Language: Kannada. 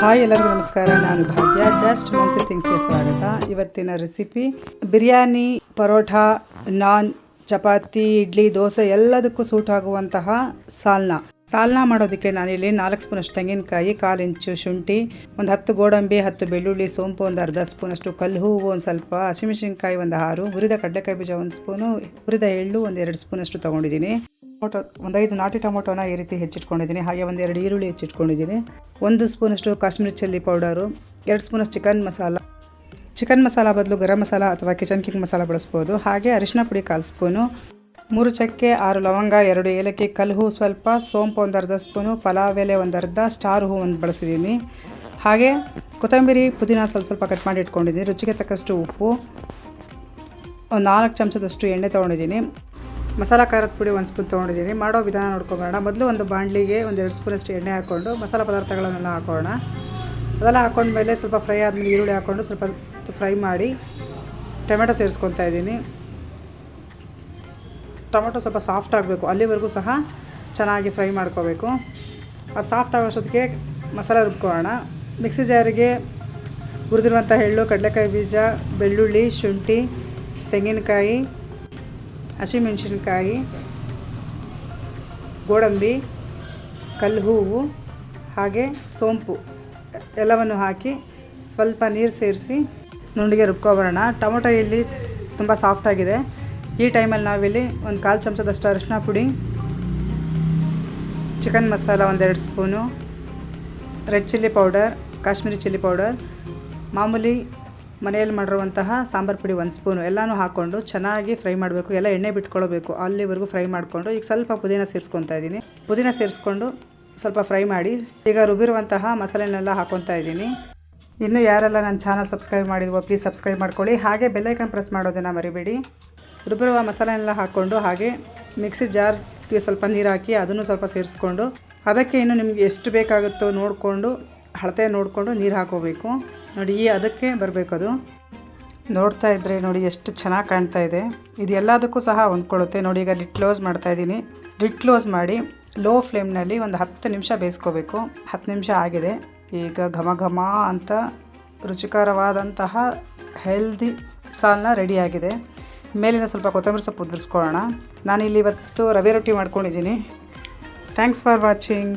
ಹಾಯ್ ಎಲ್ಲರಿಗೂ ನಮಸ್ಕಾರ. ನಾನು ಭಾಗ್ಯ. ಜಸ್ಟ್ ಮಂಸಿ ಥಿಂಗ್ಸ್ಗೆ ಸ್ವಾಗತ. ಇವತ್ತಿನ ರೆಸಿಪಿ ಬಿರಿಯಾನಿ ಪರೋಟ ನಾನ್, ಚಪಾತಿ, ಇಡ್ಲಿ, ದೋಸೆ ಎಲ್ಲದಕ್ಕೂ ಸೂಟ್ ಆಗುವಂತಹ ಸಾಲ್ನ. ಸಾಲ್ನ ಮಾಡೋದಕ್ಕೆ ನಾನಿಲ್ಲಿ ನಾಲ್ಕು ಸ್ಪೂನಷ್ಟು ತೆಂಗಿನಕಾಯಿ, ಕಾಲು ಇಂಚು ಶುಂಠಿ, ಒಂದು ಹತ್ತು ಗೋಡಂಬಿ, ಹತ್ತು ಬೆಳ್ಳುಳ್ಳಿ, ಸೋಂಪು, ಒಂದು ಅರ್ಧ ಸ್ಪೂನಷ್ಟು ಕಲ್ಲು ಹೂವು, ಒಂದು ಸ್ವಲ್ಪ ಹಸಿಮೆಣಸಿನ್ಕಾಯಿ, ಒಂದು ಆರು ಹುರಿದ ಕಡಲೆಕಾಯಿ ಬೀಜ ಒಂದು ಸ್ಪೂನು ಹುರಿದ ಎಳ್ಳು ಒಂದು ಎರಡು ಸ್ಪೂನಷ್ಟು ತೊಗೊಂಡಿದ್ದೀನಿ. ಟೊಮೊಟೊ, ಒಂದೈದು ನಾಟಿ ಟೊಮೊಟೊನ ಈ ರೀತಿ ಹೆಚ್ಚಿಟ್ಕೊಂಡಿದ್ದೀನಿ. ಹಾಗೆ ಒಂದೆರಡು ಈರುಳ್ಳಿ ಹೆಚ್ಚಿಟ್ಕೊಂಡಿದ್ದೀನಿ. ಒಂದು ಸ್ಪೂನಷ್ಟು ಕಾಶ್ಮೀರಿ ಚಿಲ್ಲಿ ಪೌಡರು, ಎರಡು ಸ್ಪೂನಷ್ಟು ಚಿಕನ್ ಮಸಾಲ. ಚಿಕನ್ ಮಸಾಲ ಬದಲು ಗರಂ ಮಸಾಲ ಅಥವಾ ಕಿಚನ್ ಕಿಂಗ್ ಮಸಾಲ ಬಳಸ್ಬೋದು. ಹಾಗೆ ಅರಿಶಿನ ಪುಡಿ ಕಾಲು ಸ್ಪೂನು, ಮೂರು ಚಕ್ಕೆ ಆರು ಲವಂಗ, ಎರಡು ಏಲಕ್ಕಿ ಕಲ್ಲು, ಸ್ವಲ್ಪ ಸೋಂಪು ಒಂದು ಅರ್ಧ ಸ್ಪೂನು, ಪಲಾವ್ ಎಲೆ ಒಂದು ಅರ್ಧ, ಸ್ಟಾರ್ ಹೂ ಒಂದು ಬಳಸಿದ್ದೀನಿ ಹಾಗೆ ಕೊತ್ತಂಬರಿ, ಪುದೀನ ಸ್ವಲ್ಪ ಸ್ವಲ್ಪ ಕಟ್ ಮಾಡಿ ಇಟ್ಕೊಂಡಿದ್ದೀನಿ. ರುಚಿಗೆ ತಕ್ಕಷ್ಟು ಉಪ್ಪು ಒಂದು ನಾಲ್ಕು ಚಮಚದಷ್ಟು ಎಣ್ಣೆ ತೊಗೊಂಡಿದ್ದೀನಿ. ಮಸಾಲ ಖಾರದ ಪುಡಿ ಒಂದು ಸ್ಪೂನ್ ತೊಗೊಂಡಿದ್ದೀನಿ. ಮಾಡೋ ವಿಧಾನ ನೋಡ್ಕೊಬೋಣ ಮೊದಲು ಒಂದು ಬಾಣಲಿಗೆ ಒಂದು ಎರಡು ಸ್ಪೂನಷ್ಟು ಎಣ್ಣೆ ಹಾಕ್ಕೊಂಡು ಮಸಾಲ ಪದಾರ್ಥಗಳನ್ನೆಲ್ಲ ಹಾಕೋಣ. ಅದೆಲ್ಲ ಹಾಕೊಂಡ್ಮೇಲೆ ಸ್ವಲ್ಪ ಫ್ರೈ ಆದಮೇಲೆ ಈರುಳ್ಳಿ ಹಾಕ್ಕೊಂಡು ಸ್ವಲ್ಪ ಫ್ರೈ ಮಾಡಿ ಟೊಮೆಟೊ ಸೇರಿಸ್ಕೊತಾ ಇದ್ದೀನಿ. ಟೊಮೆಟೊ ಸ್ವಲ್ಪ ಸಾಫ್ಟ್ ಆಗಬೇಕು. ಅಲ್ಲಿವರೆಗೂ ಸಹ ಚೆನ್ನಾಗಿ ಫ್ರೈ ಮಾಡ್ಕೋಬೇಕು. ಅದು ಸಾಫ್ಟ್ ಆಗೋಷ್ಟೊತ್ತಿಗೆ ಮಸಾಲ ರುಬ್ಕೊಳ್ಳೋಣ. ಮಿಕ್ಸಿ ಜಾರಿಗೆ ಹುರಿದಿರುವಂಥ ಎಳ್ಳು, ಕಡಲೆಕಾಯಿ ಬೀಜ, ಬೆಳ್ಳುಳ್ಳಿ, ಶುಂಠಿ, ತೆಂಗಿನಕಾಯಿ ಹಸಿಮೆಣಸಿನ್ಕಾಯಿ, ಗೋಡಂಬಿ ಕಲ್ಲು ಹೂವು ಹಾಗೆ ಸೋಂಪು ಎಲ್ಲವನ್ನು ಹಾಕಿ ಸ್ವಲ್ಪ ನೀರು ಸೇರಿಸಿ ನುಂಡಿಗೆ ರುಬ್ಕೊಬರೋಣ ಟೊಮೊಟೊ ಇಲ್ಲಿ ತುಂಬ ಸಾಫ್ಟಾಗಿದೆ ಈ ಟೈಮಲ್ಲಿ ನಾವಿಲ್ಲಿ ಒಂದು ಕಾಲು ಚಮಚದಷ್ಟು ಅರಿಶಿನ ಪುಡಿ, ಚಿಕನ್ ಮಸಾಲ ಒಂದೆರಡು spoon, red chilli powder, Kashmiri chilli powder, ಮಾಮೂಲಿ ಮನೆಯಲ್ಲಿ ಮಾಡಿರುವಂತಹ ಸಾಂಬಾರು ಪುಡಿ ಒಂದು ಸ್ಪೂನು, ಎಲ್ಲನೂ ಹಾಕ್ಕೊಂಡು ಚೆನ್ನಾಗಿ ಫ್ರೈ ಮಾಡಬೇಕು. ಎಲ್ಲ ಎಣ್ಣೆ ಬಿಟ್ಕೊಳ್ಬೇಕು. ಅಲ್ಲಿವರೆಗೂ ಫ್ರೈ ಮಾಡಿಕೊಂಡು ಈಗ ಸ್ವಲ್ಪ ಪುದೀನ ಸೇರಿಸ್ಕೊತಾ ಇದ್ದೀನಿ. ಪುದೀನ ಸೇರಿಸ್ಕೊಂಡು ಸ್ವಲ್ಪ ಫ್ರೈ ಮಾಡಿ ಈಗ ರುಬ್ಬಿರುವಂತಹ ಮಸಾಲೆನೆಲ್ಲ ಹಾಕ್ಕೊತಾ ಇದ್ದೀನಿ. ಇನ್ನೂ ಯಾರೆಲ್ಲ ನನ್ನ ಚಾನಲ್ ಸಬ್ಸ್ಕ್ರೈಬ್ ಮಾಡಿದ್ವೋ ಪ್ಲೀಸ್ ಸಬ್ಸ್ಕ್ರೈಬ್ ಮಾಡ್ಕೊಳ್ಳಿ. ಹಾಗೆ ಬೆಲ್ಲೈಕನ್ ಪ್ರೆಸ್ ಮಾಡೋದನ್ನು ಮರಿಬೇಡಿ. ರುಬ್ಬಿರುವ ಮಸಾಲೆನೆಲ್ಲ ಹಾಕ್ಕೊಂಡು ಹಾಗೆ ಮಿಕ್ಸಿ ಜಾರ್ಗೆ ಸ್ವಲ್ಪ ನೀರು ಹಾಕಿ ಅದನ್ನು ಸ್ವಲ್ಪ ಸೇರಿಸ್ಕೊಂಡು, ಅದಕ್ಕೆ ಇನ್ನು ನಿಮಗೆ ಎಷ್ಟು ಬೇಕಾಗುತ್ತೋ ನೋಡಿಕೊಂಡು ಅಳತೆ ನೋಡಿಕೊಂಡು ನೀರು ಹಾಕೋಬೇಕು. ನೋಡಿ, ಈ ಅದಕ್ಕೆ ಬರಬೇಕು ಅದು ನೋಡ್ತಾ ಇದ್ದರೆ ನೋಡಿ ಎಷ್ಟು ಚೆನ್ನಾಗಿ ಕಾಣ್ತಾ ಇದೆ. ಇದು ಎಲ್ಲದಕ್ಕೂ ಸಹ ಹೊಂದ್ಕೊಳ್ಳುತ್ತೆ. ನೋಡಿ, ಈಗ ಲಿಟ್ ಕ್ಲೋಸ್ ಮಾಡ್ತಾ ಇದ್ದೀನಿ. ಲಿಟ್ ಕ್ಲೋಸ್ ಮಾಡಿ ಲೋ ಫ್ಲೇಮ್ನಲ್ಲಿ ಒಂದು ಹತ್ತು ನಿಮಿಷ ಬೇಯಿಸ್ಕೋಬೇಕು. ಹತ್ತು ನಿಮಿಷ ಆಗಿದೆ. ಈಗ ಘಮ ಘಮ ಅಂತ ರುಚಿಕರವಾದಂತಹ ಹೆಲ್ದಿ ಸಾಲ್ನ ರೆಡಿಯಾಗಿದೆ ಮೇಲಿನ ಸ್ವಲ್ಪ ಕೊತ್ತಂಬರಿ ಸೊಪ್ಪು ಉದುರಿಸ್ಕೊಳ್ಳೋಣ. ನಾನಿಲ್ಲಿ ಇವತ್ತು ರವೆ ರೊಟ್ಟಿ ಮಾಡ್ಕೊಂಡಿದ್ದೀನಿ. Thanks for watching